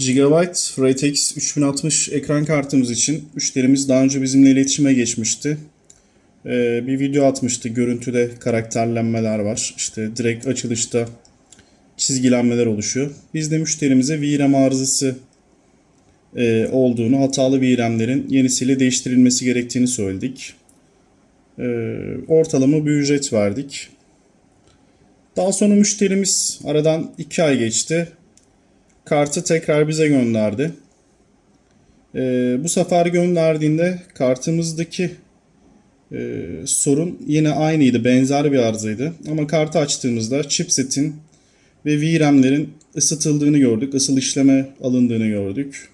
Gigabyte RTX 3060 ekran kartımız için müşterimiz daha önce bizimle iletişime geçmişti. Ee, bir video atmıştı. Görüntüde karakterlenmeler var. İşte direkt açılışta çizgilenmeler oluşuyor. Biz de müşterimize VRAM arızası e, olduğunu, hatalı VRAM'lerin yenisiyle değiştirilmesi gerektiğini söyledik. Ee, ortalama bir ücret verdik. Daha sonra müşterimiz aradan 2 ay geçti. Kartı tekrar bize gönderdi. Ee, bu sefer gönderdiğinde kartımızdaki e, sorun yine aynıydı. Benzer bir arızaydı. Ama kartı açtığımızda chipsetin ve VRAM'lerin ısıtıldığını gördük. Isıl işleme alındığını gördük.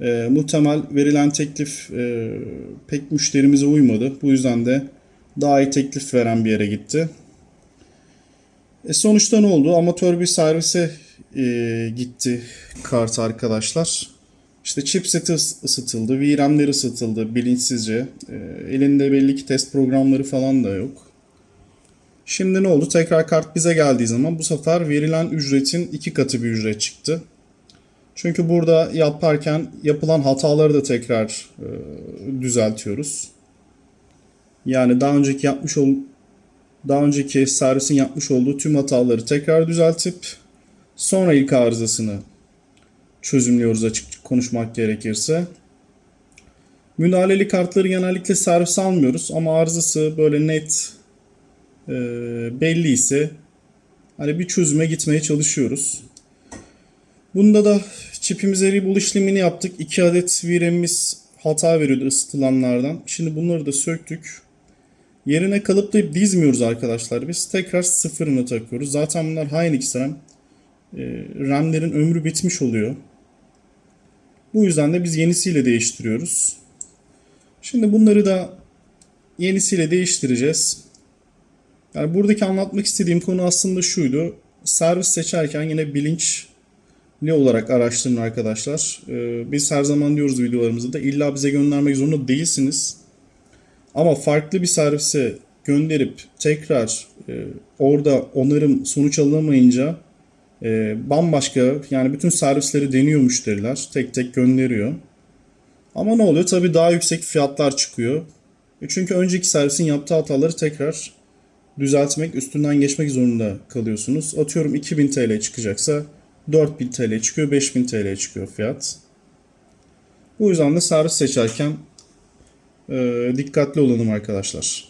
E, muhtemel verilen teklif e, pek müşterimize uymadı. Bu yüzden de daha iyi teklif veren bir yere gitti. E sonuçta ne oldu? Amatör bir servise e, gitti kart arkadaşlar. İşte chipset ıs- ısıtıldı, VRAM'ler ısıtıldı bilinçsizce. E, elinde belli ki test programları falan da yok. Şimdi ne oldu? Tekrar kart bize geldiği zaman bu sefer verilen ücretin iki katı bir ücret çıktı. Çünkü burada yaparken yapılan hataları da tekrar e, düzeltiyoruz. Yani daha önceki yapmış ol daha önceki servisin yapmış olduğu tüm hataları tekrar düzeltip sonra ilk arızasını çözümlüyoruz açık konuşmak gerekirse. Müdahaleli kartları genellikle servis almıyoruz ama arızası böyle net e, belli ise hani bir çözüme gitmeye çalışıyoruz. Bunda da çipimize reboot işlemini yaptık. 2 adet VRAM'imiz hata veriyordu ısıtılanlardan. Şimdi bunları da söktük. Yerine kalıplayıp dizmiyoruz arkadaşlar. Biz tekrar sıfırını takıyoruz. Zaten bunlar Hynix RAM. E, RAM'lerin ömrü bitmiş oluyor. Bu yüzden de biz yenisiyle değiştiriyoruz. Şimdi bunları da yenisiyle değiştireceğiz. Yani buradaki anlatmak istediğim konu aslında şuydu. Servis seçerken yine bilinçli olarak araştırın arkadaşlar. Ee, biz her zaman diyoruz videolarımızda da illa bize göndermek zorunda değilsiniz. Ama farklı bir servise gönderip tekrar e, orada onarım sonuç alınamayınca e, bambaşka yani bütün servisleri deniyor müşteriler. Tek tek gönderiyor. Ama ne oluyor? Tabii daha yüksek fiyatlar çıkıyor. E çünkü önceki servisin yaptığı hataları tekrar düzeltmek, üstünden geçmek zorunda kalıyorsunuz. Atıyorum 2000 TL çıkacaksa 4000 TL çıkıyor, 5000 TL çıkıyor fiyat. Bu yüzden de servis seçerken e, dikkatli olalım arkadaşlar.